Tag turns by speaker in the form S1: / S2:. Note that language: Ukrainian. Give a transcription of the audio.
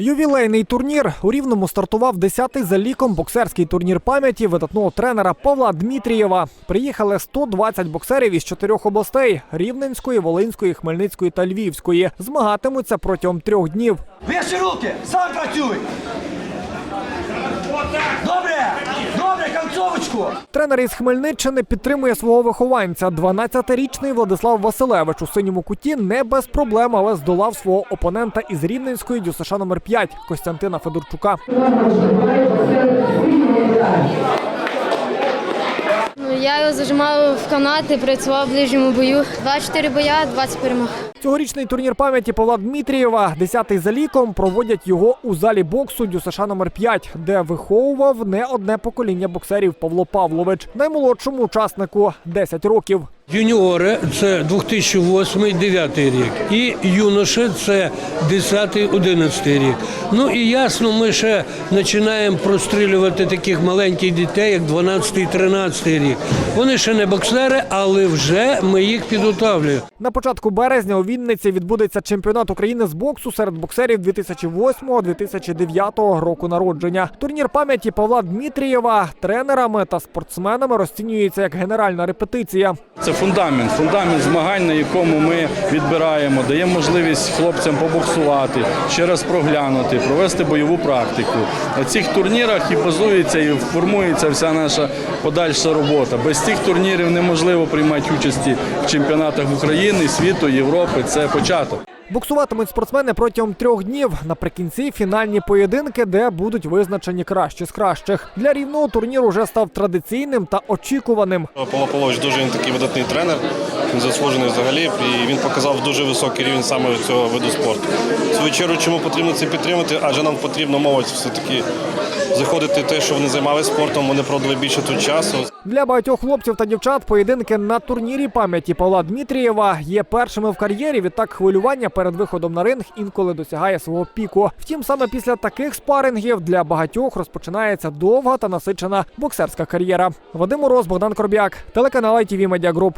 S1: Ювілейний турнір у Рівному стартував 10-й за ліком боксерський турнір пам'яті видатного тренера Павла Дмитрієва. Приїхали 120 боксерів із чотирьох областей: Рівненської, Волинської, Хмельницької та Львівської. Змагатимуться протягом трьох днів.
S2: Вище руки, сам працюй. Концовочку.
S1: Тренер із Хмельниччини підтримує свого вихованця. 12-річний Владислав Василевич у синьому куті не без проблем, але здолав свого опонента із Рівненської ДЮСШ номер 5 Костянтина Федорчука.
S3: Я його зажимав в канати, працював в ближньому бою. 24 боя, 20 перемог.
S1: Цьогорічний турнір пам'яті Павла Дмитрієва, 10-й за ліком, проводять його у залі боксу Дюсаша номер 5 де виховував не одне покоління боксерів Павло Павлович, наймолодшому учаснику 10 років.
S4: Юніори це 2008-2009 рік. І юноші це 10-11 рік. Ну і ясно, ми ще починаємо прострілювати таких маленьких дітей, як 12-13 рік. Вони ще не боксери, але вже ми їх підготовлюємо.
S1: На початку березня у Вінниці відбудеться чемпіонат України з боксу серед боксерів 2008-2009 року народження. Турнір пам'яті Павла Дмитрієва тренерами та спортсменами розцінюється як генеральна репетиція.
S5: Це фундамент, фундамент змагань, на якому ми відбираємо, даємо можливість хлопцям побоксувати, ще раз проглянути, провести бойову практику. На цих турнірах і базується і формується вся наша подальша робота. Без цих турнірів неможливо приймати участі в чемпіонатах України, світу, Європи. Це початок.
S1: Боксуватимуть спортсмени протягом трьох днів. Наприкінці фінальні поєдинки, де будуть визначені кращі з кращих. Для рівного турнір уже став традиційним та очікуваним.
S6: Павло Павлович дуже він такий видатний тренер, він заслужений взагалі, і він показав дуже високий рівень саме цього виду спорту. В свою чергу, чому потрібно це підтримати? Адже нам потрібно молодь все-таки заходити те, що вони займалися спортом, вони проводили більше тут часу.
S1: Для багатьох хлопців та дівчат поєдинки на турнірі пам'яті Павла Дмитрієва є першими в кар'єрі. Відтак хвилювання перед виходом на ринг інколи досягає свого піку. Втім, саме після таких спарингів для багатьох розпочинається довга та насичена боксерська кар'єра. Вадим Мороз, Богдан Корбяк, телеканал ITV Media Group.